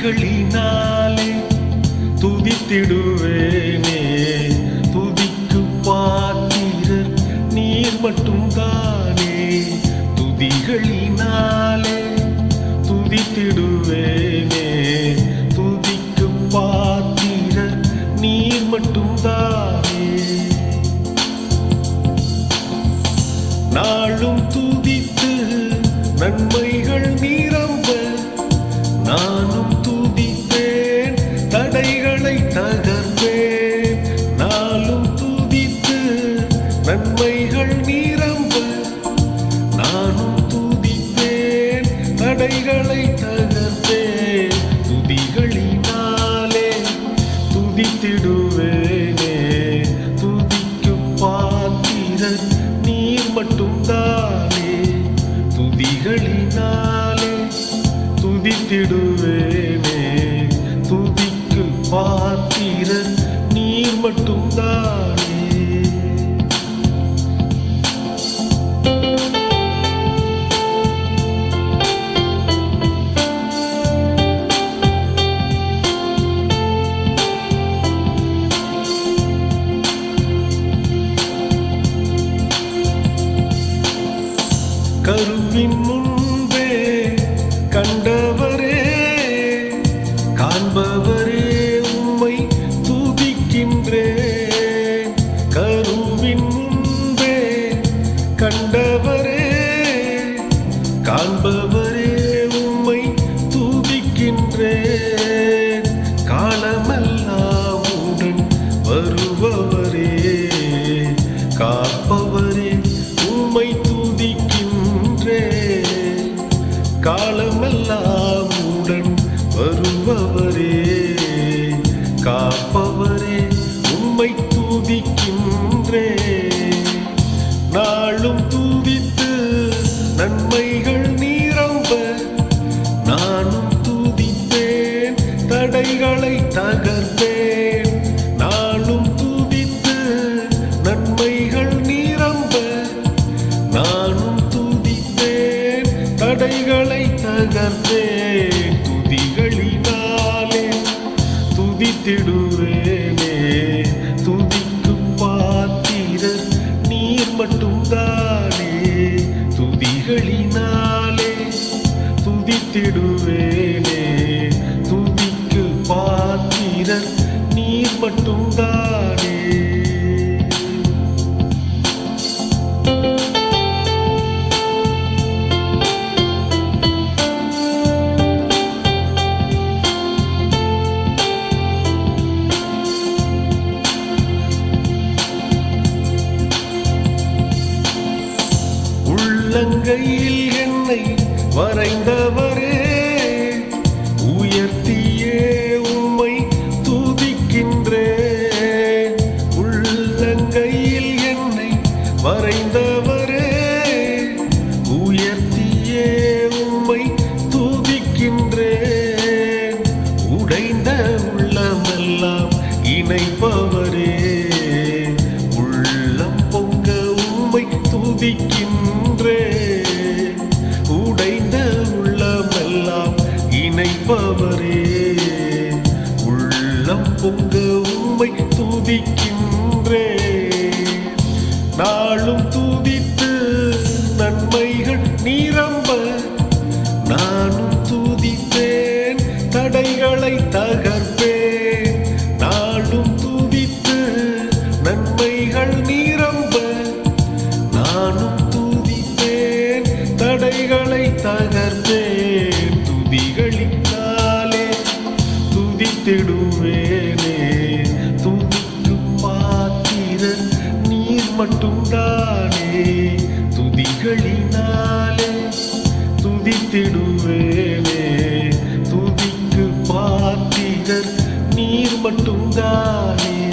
துதிகளினாலே துதித்திடுவேனே. துதிக்கு பாத்திரர் நீர் மட்டும் தானே. துதிகளினாலே துதித்திடுவேனே. துதிக்கு பாத்திரர் நீர் மட்டும் தானே. நாளும் துதித்து நன்றி துதிக்கு நீர் மட்டும்தானே. கருவின் முன் காலமெல்லாம் உடன் வருபவரே காப்பவரே உம்மை துதிக்கின்றேன் நாளும் துதித்து நன்மைகள் நீரம்ப நானும் துதிப்பேன் தடைகளை தகர்ப்பேன். துதித்திடுவேனே உள்ளங்கையில் என்னை வரைந்தவரே உயர்த்தியே உம்மை துதிக்கின்றேன் உள்ளங்கையில் என்னை வரைந்தவரே உயர்த்தியே உம்மை துதிக்கின்றேன் உடைந்த உள்ளமெல்லாம் இணைப்பவரே உள்ளம் பொங்க உம்மை துதிக்கின்ற. உம்மை துதிக்கின்றே. நாளும் துதித்து நன்மைகள் நிரம்ப. நானும் துதிப்பேன் தடைகளை தகர்ப்பேன். நாளும் துதித்து நன்மைகள் நிரம்ப. நானும் துதிப்பேன் தடைகளை தகர்ப்பேன். துதிகளினாலே துதித்திடும். மட்டும்தானே? துதிகளினாலே துதித்திடுவேனே. துதிக்கு பாத்திரர் நீர் மட்டும்தானே?